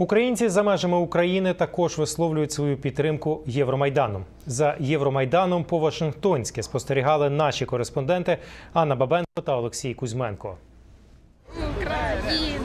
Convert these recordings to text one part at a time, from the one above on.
Українці за межами України також висловлюють свою підтримку Євромайдану. За Євромайданом по Вашингтонське спостерігали наші кореспонденти Анна Бабенко та Олексій Кузьменко.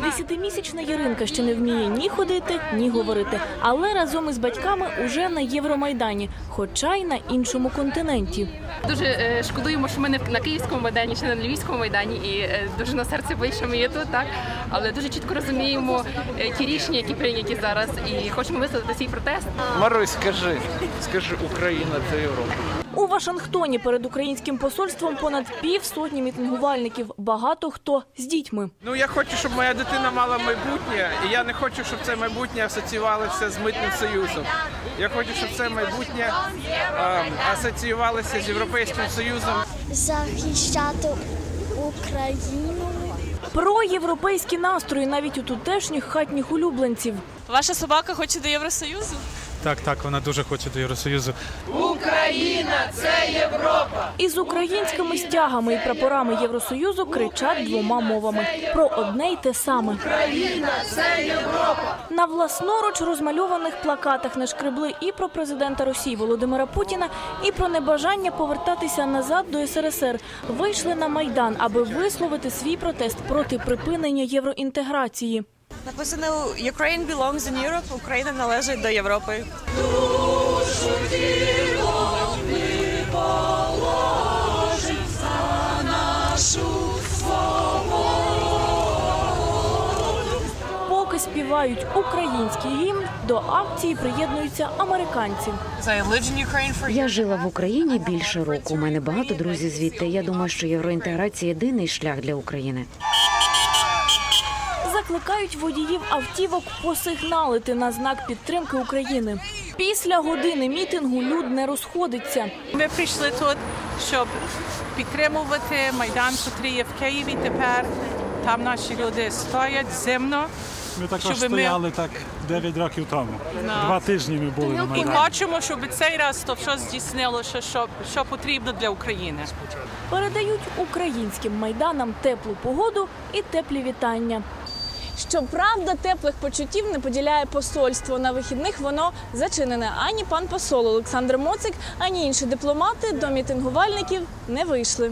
Десятимісячна Яринка ще не вміє ні ходити, ні говорити, але разом із батьками уже на Євромайдані, хоча й на іншому континенті. Дуже е, шкодуємо, що ми не на київському майдані чи не на львівському майдані, і е, дуже на серці болить, що ми є тут, так але дуже чітко розуміємо е, ті рішення, які прийняті зараз, і хочемо висловити свій протест. Марусь, скажи, скажи, Україна це Європа. У Вашингтоні перед українським посольством понад півсотні мітингувальників. Багато хто з дітьми. Ну я хочу, щоб моя дитина мала майбутнє, і я не хочу, щоб це майбутнє асоціювалося з митним союзом. Я хочу, щоб це майбутнє е, асоціювалося з Європейським Союзом. захищати Україну. Про європейські настрої навіть у тутешніх хатніх улюбленців. Ваша собака хоче до Євросоюзу? Так, так, вона дуже хоче до Євросоюзу. Україна це Європа. Із українськими стягами і прапорами Євросоюзу кричать двома мовами про одне й те саме. Україна це Європа! На власноруч розмальованих плакатах нашкребли і про президента Росії Володимира Путіна, і про небажання повертатися назад до СРСР. Вийшли на майдан, аби висловити свій протест проти припинення євроінтеграції. Написано Ukraine belongs in Europe, Україна належить до Європи. Поки співають український гімн, до акції приєднуються американці. Я жила в Україні більше року. У мене багато друзів звідти. Я думаю, що євроінтеграція єдиний шлях для України. Закликають водіїв автівок посигналити на знак підтримки України. Після години мітингу люд не розходиться. Ми прийшли тут, щоб підтримувати майдан, який є в Києві тепер. Там наші люди стоять зимно. Ми також Щоб ми- стояли так 9 років тому. Два тижні ми були на І хочемо, щоб цей раз то все здійснилося, що, що потрібно для України. Передають українським майданам теплу погоду і теплі вітання. Щоправда, теплих почуттів не поділяє посольство. На вихідних воно зачинене. Ані пан посол Олександр Моцик, ані інші дипломати до мітингувальників не вийшли.